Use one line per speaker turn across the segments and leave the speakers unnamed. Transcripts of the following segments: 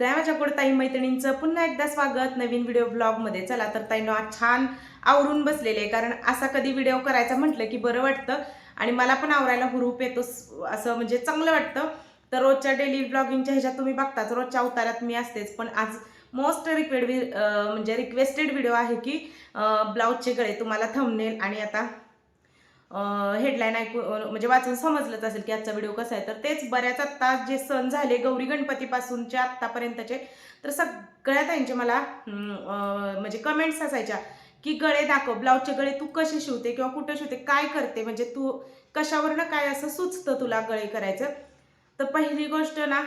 सगळ्या माझ्या गोड ताई मैत्रिणींचं पुन्हा एकदा स्वागत. नवीन व्हिडिओ ब्लॉगमध्ये चला तर ताईनो आज छान आवरून बसलेले आहे. कारण असा कधी व्हिडिओ करायचा म्हटलं की बरं वाटतं. आणि मला पण आवरायला हुरूप येतो असं म्हणजे चांगलं वाटतं. तर रोजच्या डेली ब्लॉगिंगच्या ह्याच्यात तुम्ही बघताच रोजच्या अवतारात मी असतेच. पण आज मोस्ट रिक्वेड म्हणजे रिक्वेस्टेड व्हिडिओ आहे की ब्लाऊजचे गळे तुम्हाला थंबनेल आणि आता हेडलाईन ऐकून म्हणजे वाचून समजलंच असेल की आजचा व्हिडिओ कसा आहे. तर तेच बऱ्याच आत्ता जे सण झाले गौरी गणपतीपासूनचे आत्तापर्यंतचे तर सगळ्या त्यांचे मला म्हणजे कमेंट्स असायच्या की गळे दाखव ब्लाऊजचे गळे तू कसे शिवते किंवा कुठं शिवते काय करते म्हणजे तू कशावरनं काय असं सुचतं तुला गळे करायचं? तर पहिली गोष्ट ना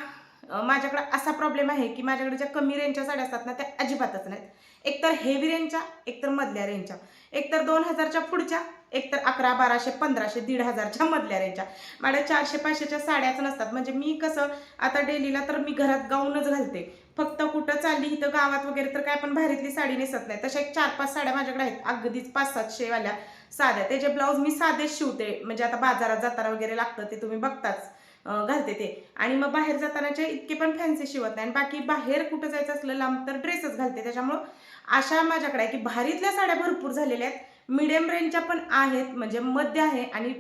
माझ्याकडं माझ्याकडे असा प्रॉब्लेम आहे की माझ्याकडे ज्या कमी रेंजच्या साड्या असतात ना त्या अजिबातच नाहीत. एकतर हेवी रेंजच्या एकतर मधल्या रेंजच्या एकतर दोन हजारच्या पुढच्या एकतर अकरा बाराशे पंधराशे दीड हजारच्या मधल्या रेंजच्या माझ्या चारशे पाचशेच्या साड्याच नसतात. म्हणजे मी कसं आता डेलीला तर मी घरात गाऊनच घालते. फक्त कुठं चालली इथं गावात वगैरे तर काय पण भारीतली साडी नेसत नाही. तशा एक चार पाच साड्या माझ्याकडे आहेत. अगदीच पाच सातशेवाल्या साध्या त्याचे ब्लाऊज मी साधेच शिवते. म्हणजे आता बाजारात जाताना वगैरे लागतं ते तुम्ही बघताच घालते ते. आणि मग बाहेर जातानाचे इतके पण फॅन्सी शिवत नाही. आणि बाकी बाहेर कुठं जायचं असलं लांब तर ड्रेसच घालते. त्याच्यामुळं अशा माझ्याकडे आहे की भारीतल्या साड्या भरपूर झालेल्या आहेत. मिडियम रेंजच्या पण आहेत म्हणजे मध्य आहे आणि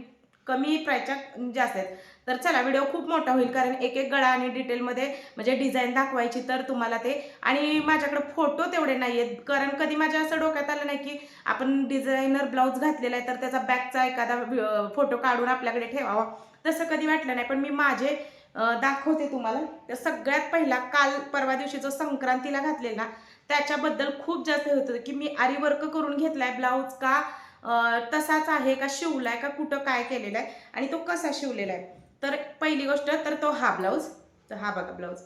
कमी प्रायच्या जास्त आहेत. तर चला व्हिडिओ खूप मोठा होईल कारण एक एक गळा आणि डिटेलमध्ये म्हणजे डिझाईन दाखवायची तर तुम्हाला ते. आणि माझ्याकडे फोटो तेवढे नाही आहेत कारण कधी माझ्या असं डोक्यात आलं नाही की आपण डिझायनर ब्लाऊज घातलेला आहे तर त्याचा बॅकचा एखादा फोटो काढून आपल्याकडे ठेवावा. तसं कधी वाटलं नाही पण मी माझे दाखवते तुम्हाला. तर सगळ्यात पहिला काल परवा दिवशी जो संक्रांतीला घातलेला त्याच्याबद्दल खूप जास्त होत होतं की मी आरी वर्क करून घेतलाय ब्लाऊज का तसाच आहे का शिवलाय का कुठं काय केलेला आहे आणि तो कसा शिवलेला आहे. तर पहिली गोष्ट तर तो हा ब्लाऊज तर हा बघा ब्लाऊज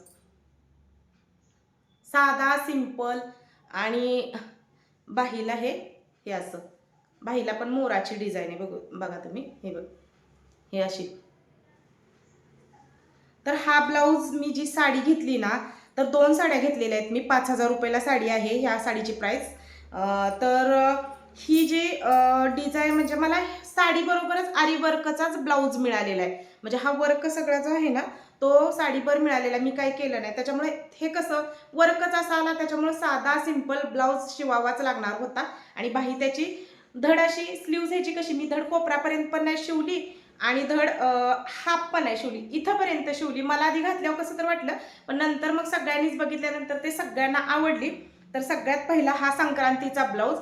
साधा सिंपल आणि बाहीला हे हे असं. बाहीला पण मोराची डिझाईन आहे बघू बघा तुम्ही हे बघ हे अशी. तर हा ब्लाऊज मी जी साडी घेतली ना तर दोन साड्या घेतलेल्या आहेत मी. पाच हजार रुपयाला साडी आहे ह्या साडीची प्राईस तर ही जी डिझाईन म्हणजे मला साडीबरोबरच आरी वर्कचाच ब्लाऊज मिळालेला आहे. म्हणजे हा वर्क सगळा जो आहे ना तो साडीवर मिळालेला. मी काही केलं नाही. त्याच्यामुळे हे कसं वर्कच असा आला त्याच्यामुळे साधा सिंपल ब्लाऊज शिवावाच लागणार होता. आणि बाही त्याची धड अशी स्लीव्ज ह्याची कशी मी धड कोपरापर्यंत पण नाही शिवली. आणि धड हाफ पण आहे शिवली. इथंपर्यंत शिवली. मला आधी घातल्यावर कसं तर वाटलं पण नंतर मग सगळ्यांनीच बघितल्यानंतर ते सगळ्यांना आवडली. तर सगळ्यात पहिला हा संक्रांतीचा ब्लाऊज.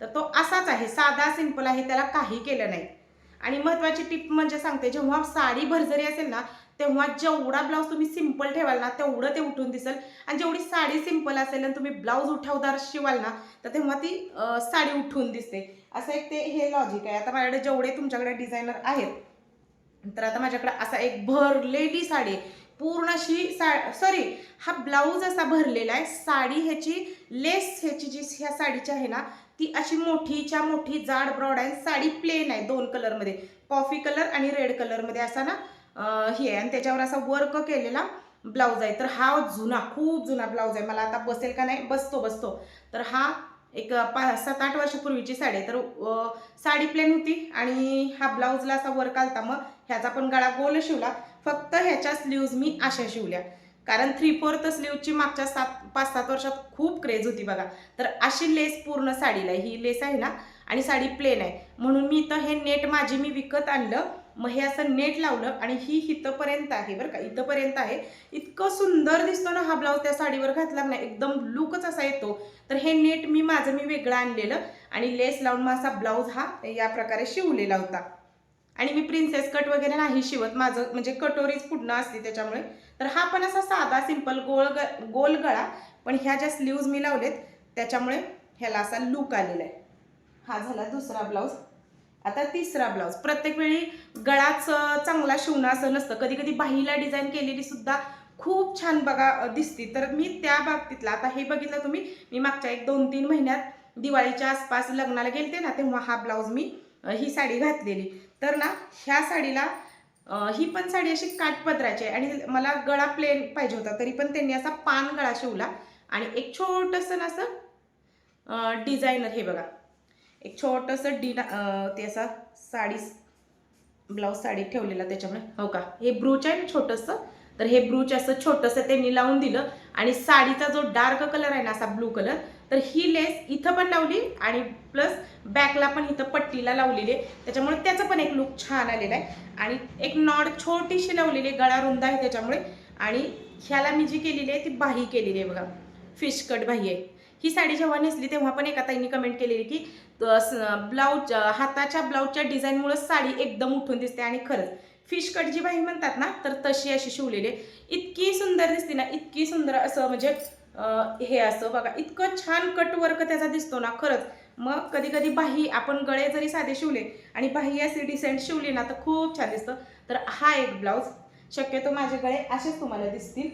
तर तो असाच आहे. साधा सिंपल आहे. त्याला काही केलं नाही. आणि महत्त्वाची टिप म्हणजे सांगते जेव्हा साडी भरजरी असेल ना तेव्हा जेवढा ब्लाऊज तुम्ही सिंपल ठेवाल ना तेवढं ते उठून दिसेल. आणि जेवढी साडी सिंपल असेल आणि तुम्ही ब्लाऊज उठावदार शिवाल ना तर तेव्हा ती साडी उठून दिसते. असं एक ते हे लॉजिक आहे. आता माझ्याकडे जेवढे तुमच्याकडे डिझायनर आहेत तर आता माझ्याकडे असा एक भरलेली साडी आहे. पूर्ण अशी सा सॉरी हा ब्लाऊज असा भरलेला आहे. साडी ह्याची लेस ह्याची जी ह्या साडीची आहे ना ती अशी मोठीच्या मोठी जाड ब्रॉड आहे. साडी प्लेन आहे दोन कलरमध्ये कॉफी कलर आणि रेड कलरमध्ये असा ना हे आहे. आणि त्याच्यावर असा वर्क केलेला ब्लाऊज आहे. तर हा जुना खूप जुना ब्लाऊज आहे. मला आता बसेल का नाही? बसतो बसतो. तर हा एक पा सात आठ वर्षापूर्वीची साडी तर साडी प्लेन होती आणि हा ब्लाऊजला असा वर्क आलता मग ह्याचा पण गळा गोल शिवला. फक्त ह्याच्या स्लीव्ज मी अशा शिवल्या. कारण थ्री फोर्थ स्लीवची मागच्या सात पाच सात वर्षात खूप क्रेज होती बघा. तर अशी लेस पूर्ण साडीला आहे. ही लेस आहे ना आणि साडी प्लेन आहे. म्हणून मी इथं हे नेट माझी मी विकत आणलं. मग हे असं नेट लावलं आणि ही इथंपर्यंत आहे बरं का इथंपर्यंत आहे. इतकं सुंदर दिसतो ना हा ब्लाऊज त्या साडीवर घातला नाही एकदम लुकच असा येतो. तर हे नेट मी माझं मी वेगळं आणलेलं आणि लेस लावून मग असा ब्लाऊज हा या प्रकारे शिवलेला होता. आणि मी प्रिन्सेस कट वगैरे नाही शिवत माझं म्हणजे कटोरीच पुढणं असते त्याच्यामुळे. तर हा पण असा साधा सिंपल गोल ग गोल गळा पण ह्या ज्या स्लीव्ज मी लावलेत त्याच्यामुळे ह्याला असा लुक आलेला आहे. हा झाला दुसरा ब्लाऊज. आता तिसरा ब्लाऊज. प्रत्येक वेळी गळाच चांगला शिवणं असं नसतं. कधी कधी बाहीला डिझाईन केलेली सुद्धा खूप छान बघा दिसते. तर मी त्या बाबतीतला आता हे बघितलं तुम्ही मी मागच्या एक दोन तीन महिन्यात दिवाळीच्या आसपास लग्नाला गेलते ना तेव्हा हा ब्लाऊज मी ही साडी घातलेली. तर ना ह्या साडीला ही पण साडी अशी काठपदराची आहे आणि मला गळा प्लेन पाहिजे होता तरी पण त्यांनी असा पान गळा शिवला आणि एक छोटंसं ना असं डिझायनर हे बघा. एक छोटंसं डिना ते असा साडी ब्लाऊज साडी ठेवलेला त्याच्यामुळे. हो का? हे ब्रूच आहे ना छोटंसं? तर हे ब्रूच असं छोटंसं त्यांनी लावून दिलं. आणि साडीचा जो डार्क कलर आहे ना असा ब्लू कलर तर ही लेस इथं पण लावली आणि प्लस बॅकला पण इथं पट्टीला लावलेली आहे. त्याच्यामुळे त्याचं पण एक लुक छान आलेला आहे. आणि एक नॉड छोटीशी लावलेली आहे गळा रुंद आहे त्याच्यामुळे. आणि ह्याला मी जी केलेली आहे ती बाही केलेली आहे बघा. फिश कट बाही आहे. ही साडी जेव्हा नेसली तेव्हा पण एका ताईंनी कमेंट केलेली की ब्लाऊज हाताच्या ब्लाऊजच्या डिझाईनमुळं साडी एकदम उठून दिसते आणि खरंच फिश कट जी बाही म्हणतात ना तर तशी अशी शिवलेली इतकी सुंदर दिसते ना इतकी सुंदर असं म्हणजे हे असं बघा इतकं छान कट वर्क त्याचा दिसतो ना खरंच. मग कधी कधी बाही आपण गळे जरी साधे शिवले आणि बाही अशी डिसेंट शिवली ना तर खूप छान दिसतं. तर हा एक ब्लाऊज शक्यतो माझे गळे असेच तुम्हाला दिसतील.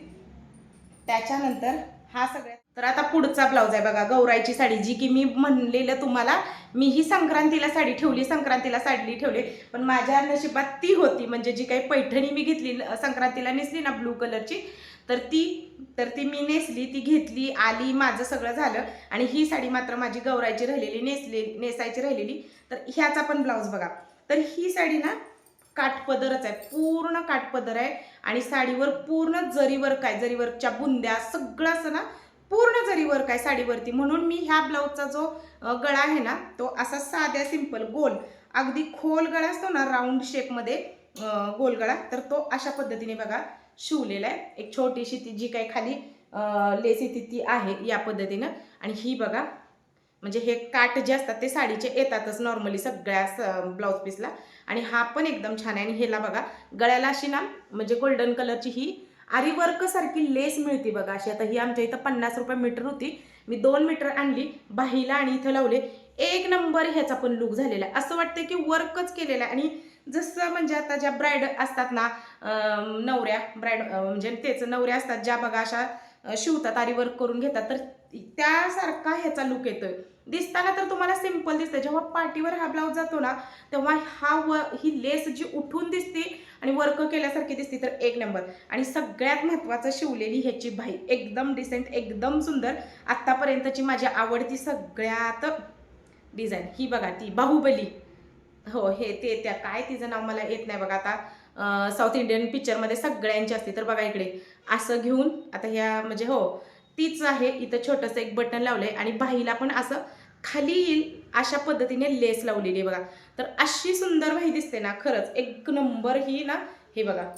त्याच्यानंतर हा सगळ्यात तर आता पुढचा ब्लाऊज आहे बघा गौराईची साडी जी की मी म्हणलेलं तुम्हाला मी ही संक्रांतीला साडी ठेवली संक्रांतीला साडी ठेवली पण माझ्या नशिबात ती होती म्हणजे जी काही पैठणी मी घेतली संक्रांतीला नेसली ना ब्लू कलरची तर ती तर ती मी नेसली ती घेतली आली माझं सगळं झालं आणि ही साडी मात्र माझी गौराईची राहिलेली नेसली नेसायची राहिलेली. तर ह्याचा पण ब्लाऊज बघा. तर ही साडी ना काठपदरच आहे पूर्ण काठपदर आहे आणि साडीवर पूर्ण जरीवर्क आहे जरीवर्कच्या बुंद्या सगळं असं ना पूर्ण जरीवर काय साडीवरती म्हणून मी ह्या ब्लाऊजचा जो गळा आहे ना तो असा साध्या सिंपल गोल अगदी खोल गळा असतो ना राऊंड शेपमध्ये गोल गळा तर तो अशा पद्धतीने बघा शिवलेला आहे. एक छोटीशी ती जी काही खाली लेस येते ती आहे या पद्धतीनं. आणि ही बघा म्हणजे हे काट जे असतात ते साडीचे येतातच नॉर्मली सगळ्या ब्लाऊज पीसला आणि हा पण एकदम छान आहे. आणि ह्याला बघा गळ्याला अशी ना म्हणजे गोल्डन कलरची ही आरी सारखी लेस मिळते बघा अशी. आता ही आमच्या इथं पन्नास रुपये मीटर होती. मी दोन मीटर आणली बाहीला आणि इथं लावले. एक नंबर ह्याचा पण लुक झालेला. आहे असं वाटतं की वर्कच केलेला आहे. आणि जसं म्हणजे आता ज्या ब्राईड असतात ना नवऱ्या ब्राईड म्हणजे तेच नवऱ्या असतात ज्या बघा अशा शिवतात आरी वर्क करून घेतात तर त्यासारखा ह्याचा लुक येतोय. दिसताना तर तुम्हाला सिंपल दिसतं जेव्हा पाठीवर हा ब्लाऊज जातो ना तेव्हा हा व ही लेस जी उठून दिसते आणि वर्क केल्यासारखी दिसते तर एक नंबर आणि सगळ्यात महत्त्वाचं शिवलेली ह्याची भाई एकदम डिसेंट एकदम सुंदर. आत्तापर्यंतची माझी आवडती सगळ्यात डिझाईन ही बघा ती बाहुबली. हो हे ते त्या. काय तिचं नाव मला येत नाही बघा आता. साऊथ इंडियन पिक्चरमध्ये सगळ्यांची असते. तर बघा इकडे. असं घेऊन आता ह्या म्हणजे हो तीच आहे. इथं छोटंसं एक बटन लावलंय आणि बाहीला पण असं खाली येईल अशा पद्धतीने लेस लावलेली आहे बघा. तर अशी सुंदर बाही दिसते ना खरंच एक नंबर ही ना हे बघा.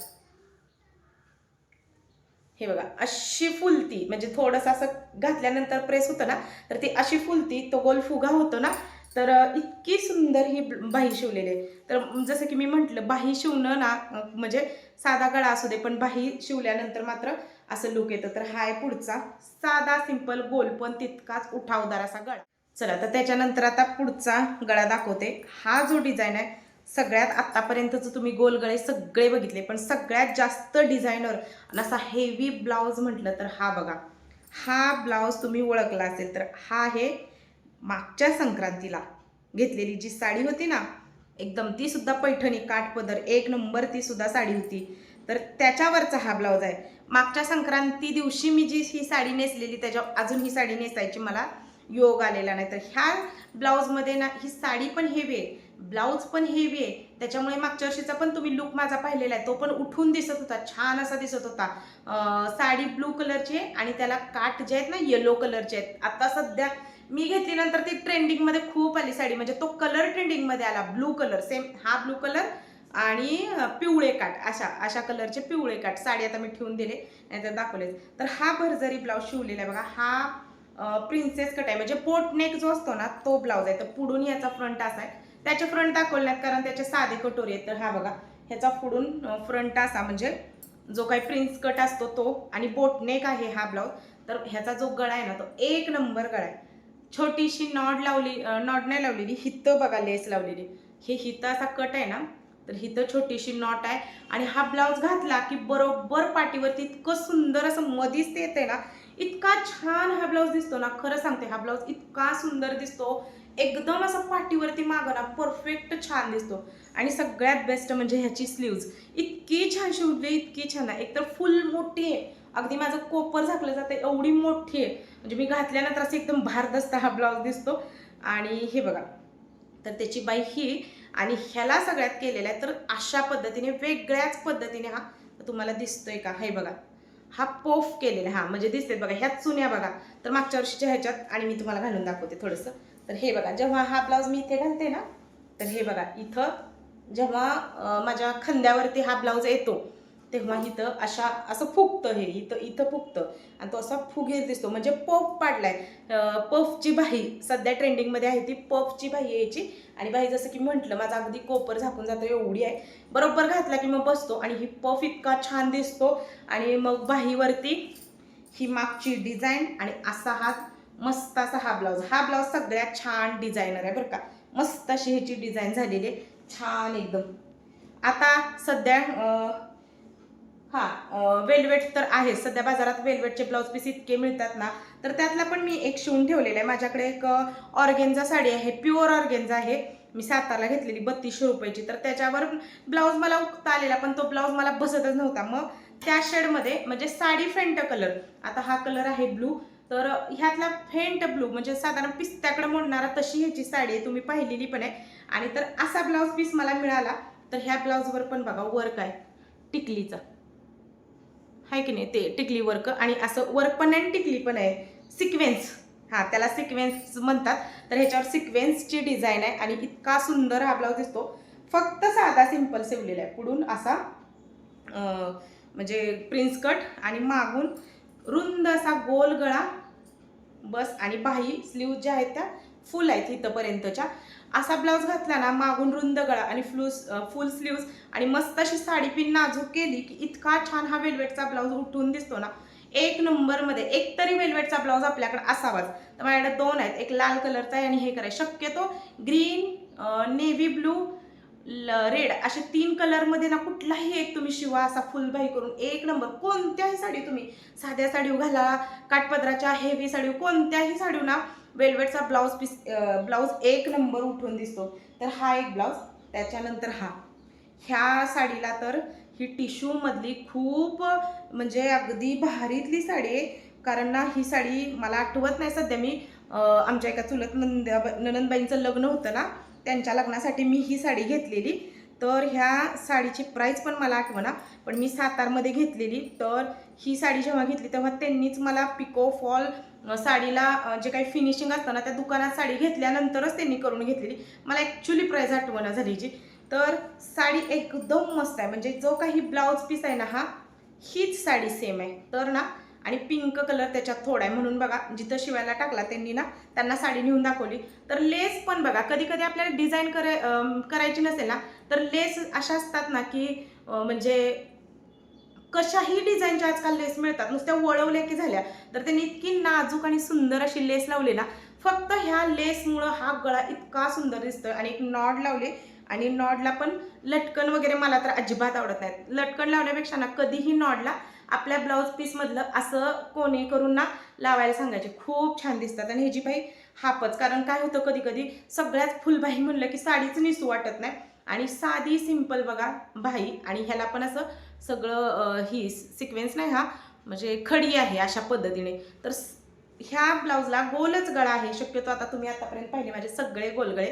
हे बघा अशी फुलती म्हणजे थोडंसं असं घातल्यानंतर प्रेस होतं ना तर ती अशी फुलती तो गोल फुगा होतो ना तर इतकी सुंदर ही बाही शिवलेली आहे. तर जसं की मी म्हटलं बाही शिवणं ना म्हणजे साधा गळा असू दे पण बाही शिवल्यानंतर मात्र असं लुक येतं. तर हा आहे पुढचा साधा सिंपल गोल पण तितकाच उठावदार असा गळा. चला तर त्याच्यानंतर आता पुढचा गळा दाखवते. हा जो डिझाईन आहे सगळ्यात आत्तापर्यंतचं तुम्ही गोल गळे सगळे बघितले पण सगळ्यात जास्त डिझायनर आणि असा हेवी ब्लाऊज म्हटलं तर हा बघा. हा ब्लाऊज तुम्ही ओळखला असेल तर हा आहे मागच्या संक्रांतीला घेतलेली जी साडी होती ना एकदम तीसुद्धा पैठणी काठपदर एक नंबर तीसुद्धा साडी होती. तर त्याच्यावरचा हा ब्लाऊज आहे. मागच्या संक्रांती दिवशी मी जी ही साडी नेसलेली त्याच्या अजून ही साडी नेसायची मला योग आलेला नाही. तर ह्या ब्लाऊजमध्ये ना ही साडी पण हेवी आहे. ब्लाऊज पण हेवी आहे. त्याच्यामुळे मागच्या वर्षीचा पण तुम्ही लुक माझा पाहिलेला आहे. तो पण उठून दिसत होता. छान असा दिसत होता. साडी ब्लू कलरची आहे आणि त्याला काठ जे आहेत ना येलो कलरचे आहेत. आता सध्या मी घेतल्यानंतर ती ट्रेंडिंगमध्ये खूप आली साडी. म्हणजे तो कलर ट्रेंडिंगमध्ये आला. ब्लू कलर सेम हा ब्लू कलर आणि पिवळे काठ. अशा अशा कलरचे पिवळे काठ. साडी आता मी ठेवून दिले. नाहीतर दाखवले तर हा भरजरी ब्लाऊज शिवलेला आहे बघा. हा प्रिन्सेस कट आहे. म्हणजे पोट नेक जो असतो ना तो ब्लाऊज आहे. तर पुढून याचा फ्रंट असा आहे. त्याचे फ्रंट दाखवल्यात कारण त्याचे साधे कटोरी आहेत. तर हा बघा ह्याचा पुढून फ्रंट असा म्हणजे जो काही प्रिन्स कट असतो तो आणि बोट नेक आहे हा ब्लाऊज तर ह्याचा जो गळा आहे ना तो एक नंबर गळा आहे. छोटीशी नॉड लावली नॉड नाही लावलेली हितं बघा लेस लावलेली. हे हितं असा कट आहे ना तर हिथं छोटीशी नॉट आहे. आणि हा ब्लाऊज घातला की बरोबर पाठीवरती इतकं सुंदर असं मधीच ते येते ना इतका छान हा ब्लाऊज दिसतो ना खरं सांगते हा ब्लाऊज इतका सुंदर दिसतो. एकदम असं पाठीवरती मागं ना परफेक्ट छान दिसतो. आणि सगळ्यात बेस्ट म्हणजे ह्याची स्लीव्ज इतकी छान शिवली इतकी छान आहे. एकतर फुल मोठी आहे. अगदी माझं कोपर झाकलं जातं एवढी मोठी आहे. म्हणजे मी घातल्यानंतर असं एकदम भारदस्त हा ब्लाऊज दिसतो. आणि हे बघा तर त्याची बाई ही आणि ह्याला सगळ्यात केलेला आहे तर अशा पद्धतीने वेगळ्याच पद्धतीने हा तुम्हाला दिसतोय का? हे बघा. हा पोफ केलेला हा म्हणजे दिसते बघा ह्याच चुन्या बघा. तर मागच्या वर्षीच्या ह्याच्यात आणि मी तुम्हाला घालून दाखवते थोडंसं. तर हे बघा जेव्हा हा ब्लाऊज मी इथे घालते ना तर हे बघा इथं जेव्हा माझ्या खांद्यावरती हा ब्लाऊज येतो तेव्हा इथं अशा असं फुगतं हे इथं इथं फुगतं. आणि तो असा फुगीर दिसतो म्हणजे पफ पाडलाय. पफची बाही सध्या ट्रेंडिंगमध्ये आहे ती पफची बाही यायची. आणि बाई जसं की म्हटलं माझा अगदी कोपर झाकून जातो एवढी आहे. बरोबर घातला की मग बसतो आणि ही पफ इतका छान दिसतो. आणि मग बाहीवरती ही मागची डिझाईन आणि असा हा मस्त असा हा ब्लाऊज हा ब्लाऊज सगळ्यात छान डिझायनर आहे बरं का. मस्त अशी ह्याची डिझाईन झालेली आहे. छान एकदम. आता सध्या हां वेल्वेट तर आहे. सध्या बाजारात वेल्वेटचे ब्लाऊज पीस इतके मिळतात ना तर त्यातला पण मी एक शिवून ठेवलेला आहे. माझ्याकडे एक ऑर्गेन्झा साडी आहे. प्युअर ऑर्गेन्झा आहे. मी सातारला घेतलेली बत्तीसशे रुपयाची. तर त्याच्यावर ब्लाऊज मला उगता आलेला पण तो ब्लाऊज मला बसतच नव्हता. मग त्या शेडमध्ये म्हणजे साडी फेंट कलर आता हा कलर आहे ब्लू तर ह्यातला फेंट ब्लू म्हणजे साधारण पिस्त्याकडे मोडणारा तशी ह्याची साडी आहे. तुम्ही पाहिलेली पण आहे. आणि तर असा ब्लाऊज पीस मला मिळाला तर ह्या ब्लाऊजवर पण बघा वर्क आहे टिकलीचं. आहे की नाही? ते टिकली वर्क आणि असं वर्क पण आहे आणि टिकली पण आहे. सिक्वेन्स हां त्याला सिक्वेन्स म्हणतात. तर ह्याच्यावर सिक्वेन्सची डिझाईन आहे आणि इतका सुंदर हा ब्लाऊज दिसतो. फक्त साधा सिंपल शिवलेला आहे. पुढून असा म्हणजे प्रिन्स कट आणि मागून रुंद असा गोल गळा बस. आणि बाही स्लीव ज्या आहेत त्या फुल आहेत इथंपर्यंतच्या. असा ब्लाऊज घातला ना मागून रुंद गळा आणि फ्लूस फुल स्लीव्ज आणि मस्त अशी साडी पिन नाजूक केली की इतका छान हा वेलवेटचा ब्लाऊज उठून दिसतो ना. एक नंबरमध्ये एक तरी वेलवेटचा ब्लाऊज आपल्याकडे असावाच. तर माझ्याकडे दोन आहेत. एक लाल कलरचा आहे आणि हे करायचं. शक्यतो ग्रीन नेव्ही ब्लू रेड असे तीन कलरमध्ये ना कुठलाही एक तुम्ही शिवा असा फुलबाई करून एक नंबर. कोणत्याही साडी तुम्ही साध्या साडीव घाला काठपदराच्या हेवी साडीव कोणत्याही साडीव ना वेलवेटचा ब्लाऊज पीस ब्लाऊज एक नंबर उठून दिसतो. तर हा एक ब्लाऊज त्याच्यानंतर हा. ह्या साडीला तर ही टिश्यूमधली खूप म्हणजे अगदी भारीतली साडी आहे. कारण ना ही साडी मला आठवत नाही सध्या मी आमच्या एका चुलत नंद ननंदबाईंचं लग्न होतं ना त्यांच्या लग्नासाठी मी ही साडी घेतलेली. तर ह्या साडीची प्राईस पण मला आठवना पण मी सातारमध्ये घेतलेली. तर ही साडी जेव्हा घेतली तेव्हा त्यांनीच मला पिको फॉल साडीला जे काही फिनिशिंग असतं ना त्या दुकानात साडी घेतल्यानंतरच त्यांनी करून घेतलेली. मला ॲक्च्युली प्राईज आठवणा झालीची तर साडी एकदम मस्त आहे. म्हणजे जो काही ब्लाऊज पीस आहे ना हा हीच साडी सेम आहे. तर ना आणि पिंक कलर त्याच्यात थोडा आहे. म्हणून बघा जिथं शिवायला टाकला त्यांनी ना त्यांना साडी नेऊन दाखवली. तर लेस पण बघा कधी कधी आपल्याला डिझाईन कराय करायची नसेल ना तर लेस अशा असतात ना की म्हणजे कशाही डिझाईनच्या आजकाल लेस मिळतात. नुसत्या वळवल्या की झाल्या. तर त्यांनी इतकी नाजूक आणि सुंदर अशी लेस लावली ना फक्त ह्या लेसमुळं हा गळा इतका सुंदर दिसतोय आणि एक नॉड लावले. आणि नॉडला पण लटकन वगैरे मला तर अजिबात आवडत नाहीत. लटकन लावण्यापेक्षा ना कधीही नॉडला आपल्या ब्लाऊज पीसमधलं असं कोणी करून ना लावायला सांगायचे. खूप छान दिसतात. आणि ह्याची बाई हापच. कारण काय होतं कधी कधी सगळ्याच फुलबाई म्हणलं की साडीच निसू वाटत नाही. आणि साधी सिंपल बघा भाई. आणि ह्याला पण असं सगळं ही सिक्वेन्स नाही हा म्हणजे खडी आहे अशा पद्धतीने. तर ह्या ब्लाऊजला गोलच गळा आहे. शक्यतो आता तुम्ही आतापर्यंत पाहिले माझे सगळे गोलगळे.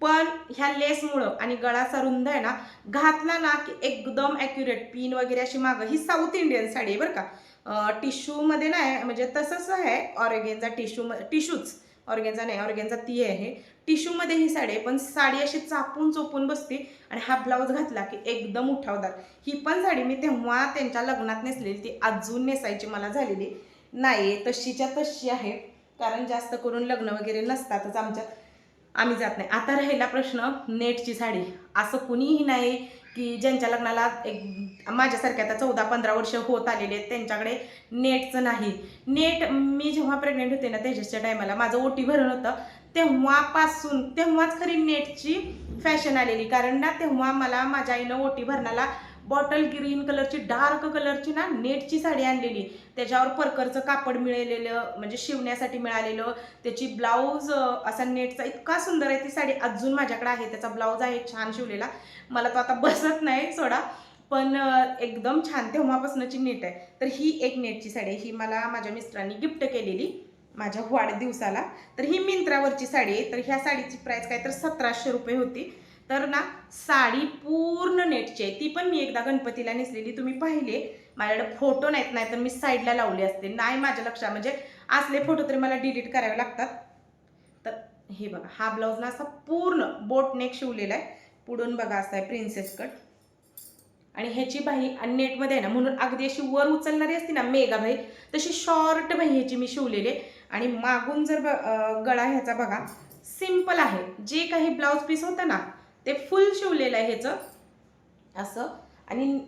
पण ह्या लेसमुळं आणि गळाचा रुंद आहे ना घातला ना की एकदम ॲक्युरेट पिन वगैरे अशी मागं. ही साऊथ इंडियन साडी आहे बरं का. टिश्यूमध्ये नाही म्हणजे तसंच आहे. ऑर्गेन्झा टिश्यू टिश्यूच ऑर्गेनचा नाही ऑर्गेनचा ती आहे टिश्यूमध्ये ही साडी आहे पण साडी अशी चापून चोपून बसते आणि हा ब्लाऊज घातला की एकदम उठावदार. ही पण साडी मी तेव्हा त्यांच्या लग्नात नेसलेली ती अजून नेसायची मला झालेली. नाही तशीच्या तशी आहे. कारण जास्त करून लग्न वगैरे नसतातच आमच्यात. आम्ही जात नाही. आता राहिला प्रश्न नेटची साडी. असं कुणीही नाही की ज्यांच्या लग्नाला एक माझ्यासारख्या आता चौदा पंधरा वर्ष होत आलेले आहेत त्यांच्याकडे नेटचं नाही. नेट मी जेव्हा प्रेग्नेंट होते ना त्याच्याच्या टायमाला माझं ओटी भरण होतं. तेव्हापासून तेव्हाच खरी नेटची फॅशन आलेली. कारण ना तेव्हा मला माझ्या आईनं ओटी भरणाला बॉटल ग्रीन कलरची डार्क कलरची ना नेटची साडी आणलेली. त्याच्यावर परकरचं कापड मिळालेलं म्हणजे शिवण्यासाठी मिळालेलं. त्याची ब्लाऊज असा नेटचा इतका सुंदर आहे ती साडी अजून माझ्याकडे आहे. त्याचा ब्लाऊज आहे छान शिवलेला. मला तो आता बसत नाही सोडा. पण एकदम छान तेव्हापासूनची नेट आहे. तर ही एक नेटची साडी आहे. ही मला माझ्या मिस्टरांनी गिफ्ट केलेली. माझ्या वाढदिवसाला. तर ही मिंत्रावरची साडी आहे. तर ह्या साडीची प्राईस काय? तर सतराशे रुपये होती. तर ना साडी पूर्ण नेटची आहे. ती पण मी एकदा गणपतीला नेसलेली. तुम्ही पाहिले? माझ्याकडे फोटो नाहीत. नाही तर मी साईडला लावले असते. नाही माझ्या लक्षात. म्हणजे असले फोटो तरी मला डिलीट करावे लागतात. तर हे बघा हा ब्लाऊज ना असा पूर्ण बोट नेक शिवलेला आहे. पुढून बघा असा आहे प्रिन्सेस कट आणि ह्याची बाही आणि नेटमध्ये आहे ना म्हणून अगदी अशी वर उचलणारी असते ना मेगा बाही तशी शॉर्ट बाही ह्याची मी शिवलेली आहे. आणि मागून जर ब- गळा ह्याचा बघा सिंपल आहे. जे काही ब्लाऊज पीस होतं ना ते फुल शिवलेलं आहे ह्याचं. असं. आणि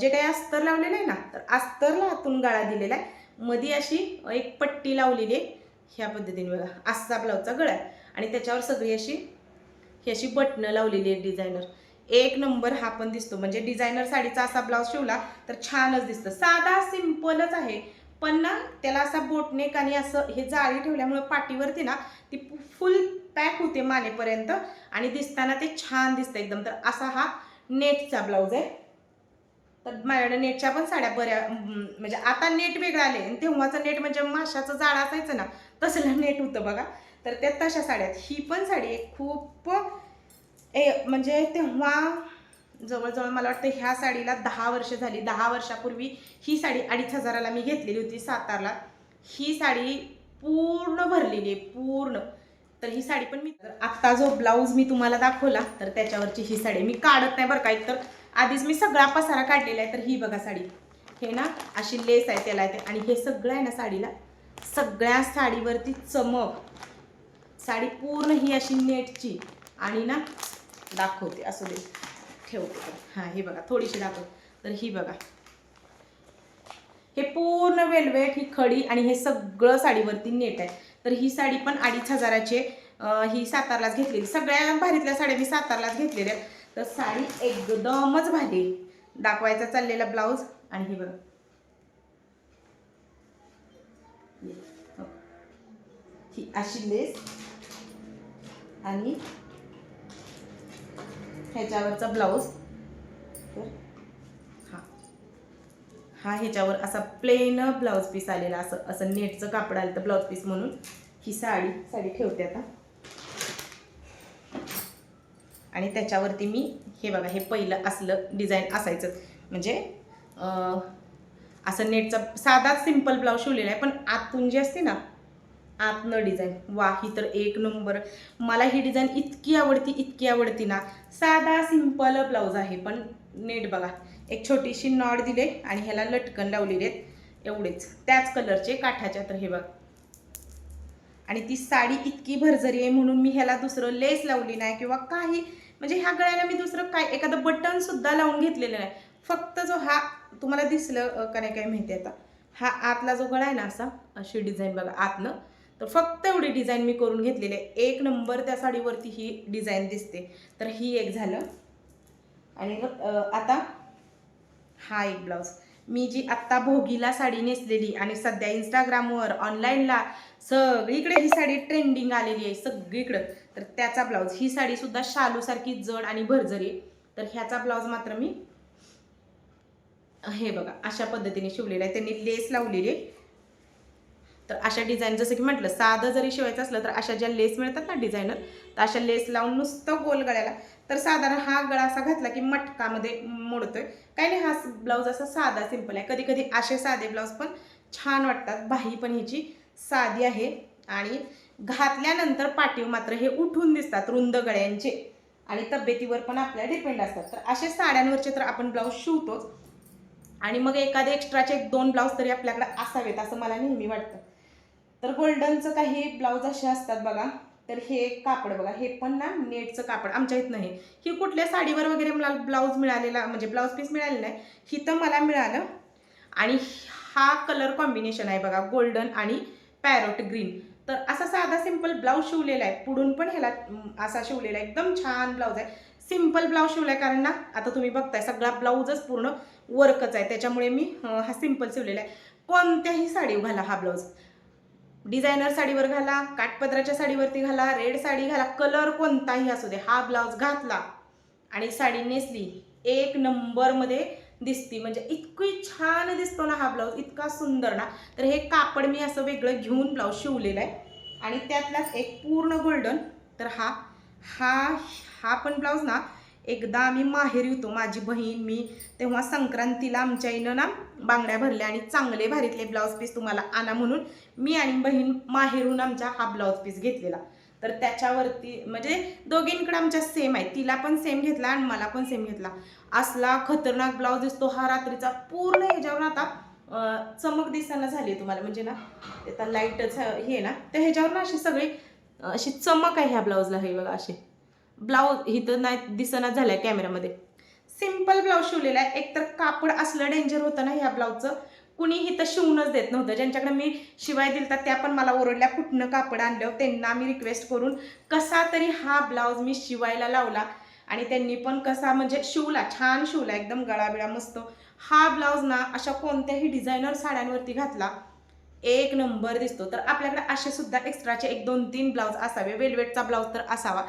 जे काही अस्तर लावलेलं आहे ना तर अस्तरला आतून गळा दिलेला आहे. मध्ये अशी एक पट्टी लावलेली आहे. ह्या पद्धतीने बघा असा ब्लाऊजचा गळा आहे. आणि त्याच्यावर सगळी अशी ही अशी बटणं लावलेली आहेत डिझायनर एक नंबर हा पण दिसतो. म्हणजे डिझायनर साडीचा असा ब्लाऊज शिवला तर छानच दिसतं. साधा सिम्पलच आहे. पण ना त्याला असा बोटनेक आणि असं हे जाळी ठेवल्यामुळे पाठीवरती ना ती फुल पॅक होते मानेपर्यंत आणि दिसताना ते छान दिसतं एकदम. तर असा हा नेटचा ब्लाऊज आहे. तर माझ्याकडे नेटच्या पण साड्या बऱ्या म्हणजे आता नेट वेगळं आले आणि तेव्हाचं नेट म्हणजे माशाचं जाळं असायचं ना तसलं नेट होतं बघा. तर त्या तशा साड्या आहेत. ही पण साडी खूप ए म्हणजे तेव्हा जवळजवळ मला वाटतं ह्या साडीला दहा वर्ष झाली. दहा वर्षापूर्वी ही साडी अडीच हजाराला मी घेतलेली होती सातारला. ही साडी पूर्ण भरलेली आहे पूर्ण. तर ही साडी पण मी तर आत्ता जो ब्लाऊज मी तुम्हाला दाखवला तर त्याच्यावरची ही साडी मी काढत नाही बरं का तर आधीच मी सगळा पसारा काढलेला आहे तर ही बघा साडी. हे ना अशी लेस आहे त्याला येते आणि हे सगळं आहे ना साडीला सगळ्या साडीवरती चमक. साडी पूर्ण ही अशी नेटची. आणि ना दाखवते असू दे. ठेवते. हां हे बघा थोडीशी दाखव. तर ही बघा. हे पूर्ण वेलवेट ही खडी आणि हे सगळं साडीवरती नेट आहे. तर ही साडी पण अडीच हजाराची ही सातारलाच घेतलेली. सगळ्या भारीतल्या साड्या मी सातारलाच घेतलेल्या आहेत. तर साडी एकदमच भारी दाखवायचा चाललेला ब्लाऊज आणि हे बघा. हो. ही अशी लेस आणि ह्याच्यावरचा ब्लाऊज. तर हा. हा ह्याच्यावर असा प्लेन ब्लाऊज पीस आलेला असं असं नेटचं कापड आलं तर ब्लाऊज पीस म्हणून. ही साडी साडी ठेवते आता. आणि त्याच्यावरती मी हे बघा हे पहिलं असलं डिझाईन असायचं. म्हणजे असं नेटचा साधा सिंपल ब्लाऊज शिवलेला आहे पण आतून जी असते ना आतनं डिझाईन वा ही तर एक नंबर मला ही डिझाईन इतकी आवडती इतकी आवडती ना. साधा सिंपल ब्लाऊज आहे पण नेट बघा. एक छोटीशी नॉड दिले आणि ह्याला लटकन लावलेले आहेत. एवढेच. त्याच कलरचे काठाच्या तर हे बघ. आणि ती साडी इतकी भरजरी आहे म्हणून मी ह्याला दुसरं लेस लावली नाही किंवा काही. म्हणजे ह्या गळ्याला मी दुसरं काय एखादं बटनसुद्धा लावून घेतलेलं नाही. फक्त जो हा तुम्हाला दिसलं का नाही काय माहिती आता. हा आतला जो गळा आहे ना असा अशी डिझाईन बघा आतनं. तर फक्त एवढी डिझाईन मी करून घेतलेली आहे. एक नंबर त्या साडीवरती ही डिझाईन दिसते. तर ही एक झालं. आणि आता हा एक ब्लाऊज मी जी आत्ता भोगीला साडी नेसलेली आणि सध्या इंस्टाग्रामवर ऑनलाईनला सगळीकडे ही साडी ट्रेंडिंग आलेली आहे सगळीकडं. तर त्याचा ब्लाऊज ही साडीसुद्धा शालूसारखी जड आणि भरजरी तर ह्याचा ब्लाऊज मात्र मी हे बघा अशा पद्धतीने शिवलेला आहे. त्यांनी लेस लावलेली आहे. तर अशा डिझाईन जसं की म्हटलं साधं जरी शिवायचं असलं तर अशा ज्या लेस मिळतात ना डिझायनर तर अशा लेस लावून नुसतं गोल गळ्याला. तर साधारण हा गळा असा घातला की मटकामध्ये मोडतोय. काही नाही हा ब्लाऊज असा साधा सिंपल आहे. कधी कधी असे साधे ब्लाऊज पण छान वाटतात. बाही पण ह्याची साधी आहे. आणि घातल्यानंतर पाठीव मात्र हे उठून दिसतात रुंद गळ्यांचे. आणि तब्येतीवर पण आपल्या डिपेंड असतात. तर असे साड्यांवरचे तर आपण ब्लाऊज शिवतोच. आणि मग एखादे एक्स्ट्राचे एक दोन ब्लाऊज तरी आपल्याकडे असावेत असं मला नेहमी वाटतं. तर गोल्डनचं काही ब्लाऊज असे असतात बघा. तर हे कापड बघा. हे पण ना नेटचं कापड आमच्या इथं नाही ही कुठल्या साडीवर वगैरे मला ब्लाऊज मिळालेला म्हणजे ब्लाऊज पीस मिळाले नाही. ही तर मला मिळालं. आणि हा कलर कॉम्बिनेशन आहे बघा गोल्डन आणि पॅरोट ग्रीन. तर असा साधा सिंपल ब्लाऊज शिवलेला आहे. पुढून पण ह्याला असा शिवलेला आहे. एकदम छान ब्लाऊज आहे. सिंपल ब्लाऊज शिवलाय कारण ना आता तुम्ही बघताय सगळा ब्लाऊजच पूर्ण वर्कच आहे. त्याच्यामुळे मी हा सिंपल शिवलेला आहे. कोणत्याही साडी घाला हा ब्लाऊज. डिझायनर साडीवर घाला काठपदराच्या साडीवरती घाला रेड साडी घाला कलर कोणताही असू दे हा ब्लाऊज घातला आणि साडी नेसली एक नंबरमध्ये दिसती. म्हणजे इतकी छान दिसतो ना हा ब्लाऊज इतका सुंदर ना. तर हे कापड मी असं वेगळं घेऊन ब्लाऊज शिवलेलं आहे. आणि त्यातलाच एक पूर्ण गोल्डन तर हा हा हा पण ब्लाऊज ना एकदा आम्ही माहेरी होतो माझी बहीण मी तेव्हा संक्रांतीला आमच्या आईनं ना बांगड्या भरल्या आणि चांगले भारीतले ब्लाऊज पीस तुम्हाला आणा म्हणून मी आणि बहीण माहेरून आमच्या हा ब्लाऊज पीस घेतलेला. तर त्याच्यावरती म्हणजे दोघींकडे आमच्या सेम आहे. तिला पण सेम घेतला आणि मला पण सेम घेतला. असला खतरनाक ब्लाऊज दिसतो हा रात्रीचा पूर्ण ह्याच्यावर आता चमक दिसाना झाली तुम्हाला. म्हणजे ना आता लाईटच हे ना तर ह्याच्यावर ना अशी सगळी अशी चमक आहे ह्या ब्लाऊजला हे बघा अशी. ब्लाऊज इथं नाही दिसना झालाय कॅमेऱ्यामध्ये. सिंपल ब्लाऊज शिवलेला आहे. एकतर कापड असलं डेंजर होतं ना ह्या ब्लाऊजचं कुणी इथं शिवूनच देत नव्हतं. ज्यांच्याकडे मी शिवाय दिलता त्या पण मला ओरडल्या कुठनं कापड आणलं? त्यांना मी रिक्वेस्ट करून कसा तरी हा ब्लाऊज मी शिवायला लावला. आणि त्यांनी पण कसा म्हणजे शिवला छान शिवला एकदम गळाबिळा मस्त. हा ब्लाऊज ना अशा कोणत्याही डिझायनर साड्यांवरती घातला एक नंबर दिसतो. तर आपल्याकडे असे सुद्धा एक्स्ट्राचे एक दोन तीन ब्लाऊज असावे. वेलवेटचा ब्लाऊज तर असावा.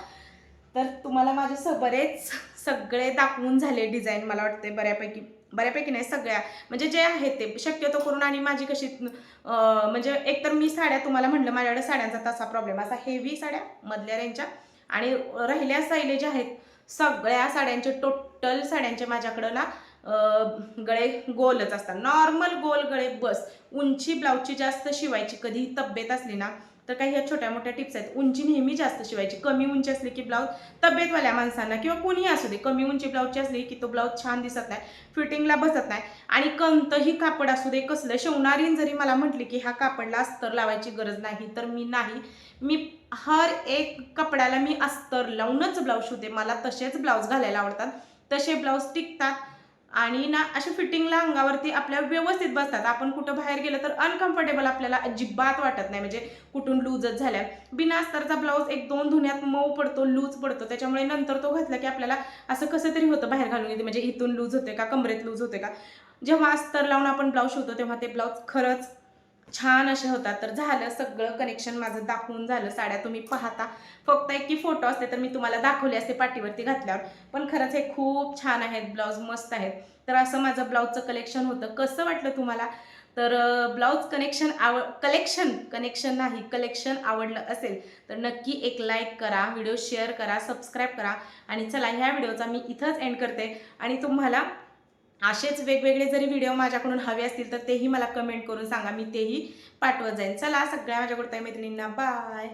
तर तुम्हाला माझे स बरेच सगळे दाखवून झाले डिझाईन मला वाटते बऱ्यापैकी. बऱ्यापैकी नाही सगळ्या. म्हणजे जे आहे ते शक्यतो करून आणि माझी कशी म्हणजे एकतर मी साड्या तुम्हाला म्हटलं माझ्याकडे साड्यांचा तसा प्रॉब्लेम असा हेवी साड्या मधल्या रेंजच्या आणि राहिल्या साईले ज्या आहेत सगळ्या साड्यांचे टोटल साड्यांचे माझ्याकडं ना गळे गोलच असतात. नॉर्मल गोल गळे बस. उंची ब्लाऊजची जास्त शिवायची कधी तब्येत असली ना तर काही ह्या छोट्या मोठ्या टिप्स आहेत. उंची नेहमी जास्त शिवायची. कमी उंची असली की ब्लाऊज तब्येतवाल्या माणसांना किंवा कोणीही असू दे कमी उंची ब्लाऊजची असली की तो ब्लाऊज छान दिसत नाही फिटिंगला बसत नाही. आणि कोणतंही कापड असू दे कसलं शिवणारीन जरी मला म्हटली की ह्या कापडला अस्तर लावायची गरज नाही तर मी नाही. मी हर एक कपड्याला मी अस्तर लावूनच ब्लाऊज शिवते. मला तसेच ब्लाऊज घालायला आवडतात. तसे ब्लाऊज टिकतात. आणि ना अशा फिटिंगला अंगावरती आपल्या व्यवस्थित बसतात. आपण कुठं बाहेर गेलं तर अनकम्फर्टेबल आपल्याला अजिबात वाटत नाही. म्हणजे कुठून लूजच झाल्या. बिना अस्तरचा ब्लाऊज एक दोन धुण्यात मऊ पडतो लूज पडतो. त्याच्यामुळे नंतर तो घातला की आपल्याला असं कसं तरी होतं बाहेर घालून येते. म्हणजे इथून लूज होते का कमरेत लूज होते का? जेव्हा अस्तर लावून आपण ब्लाऊज शिवतो तेव्हा ते ब्लाऊज खरंच छान असे होतात. तर झालं सगळं कनेक्शन माझं दाखवून झालं. साड्या तुम्ही पाहता. फक्त एक की फोटो असते तर मी तुम्हाला दाखवले असते पाठीवरती घातल्यावर. पण खरंच हे खूप छान आहेत. ब्लाऊज मस्त आहेत. तर असं माझं ब्लाऊजचं कलेक्शन होतं. कसं वाटलं तुम्हाला? तर ब्लाऊज कनेक्शन आव कलेक्शन कनेक्शन नाही कलेक्शन आवडलं असेल तर नक्की एक लाईक करा व्हिडिओ शेअर करा सबस्क्राईब करा. आणि चला ह्या व्हिडिओचा मी इथंच एंड करते. आणि तुम्हाला असेच वेगवेगळे जरी व्हिडिओ माझ्याकडून हवे असतील तर तेही मला कमेंट करून सांगा. मी तेही पाठवत जाईन. चला सगळ्या माझ्या कुर्ता मैत्रिणींना बाय